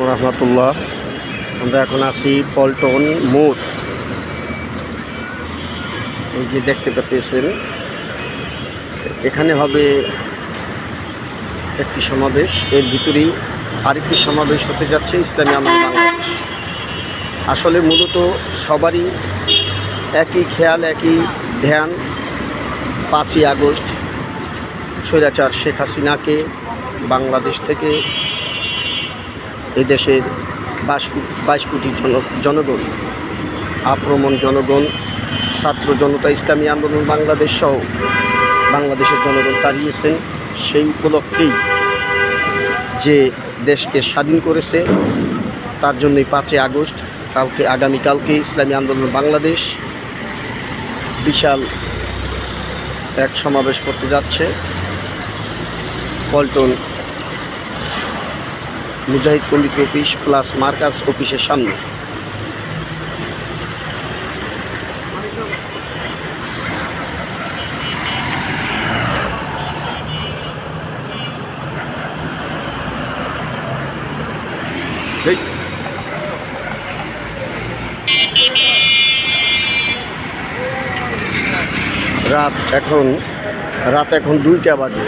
রহমতুল্লাহ। আমরা এখন আছি পল্টন মোড়। এই যে দেখতে পেতেছেন এখানে হবে একটি সমাবেশ। এর ভিতরেই আরেকটি সমাবেশ হতে যাচ্ছে, ইসলামী আন্দোলন বাংলাদেশ। আসলে মূলত সবারই একই খেয়াল, একই ধ্যান। পাঁচই আগস্ট, স্বৈরাচার শেখ হাসিনাকে বাংলাদেশ থেকে এই দেশের বাইশ বাইশ কোটি জন জনগণ, আক্রমণ জনগণ, ছাত্র জনতা, ইসলামী আন্দোলন, বাংলাদেশ সহ বাংলাদেশের জনগণ তাড়িয়েছেন সেই উপলক্ষেই যে দেশকে স্বাধীন করেছে, তার জন্যই পাঁচই আগস্ট, কালকে, আগামীকালকে ইসলামী আন্দোলন বাংলাদেশ বিশাল এক সমাবেশ করতে যাচ্ছে। Paltan Mujahid committee office plus Marcus অফিসের সামনে। রাত এখন রাত এখন দুইটা বাজে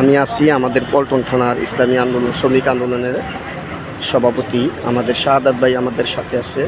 আমি আছি আমাদের পল্টন থানার ইসলামী আন্দোলন, শ্রমিক আন্দোলনের সভাপতি আমাদের শাহাদ ভাই আমাদের সাথে আছে।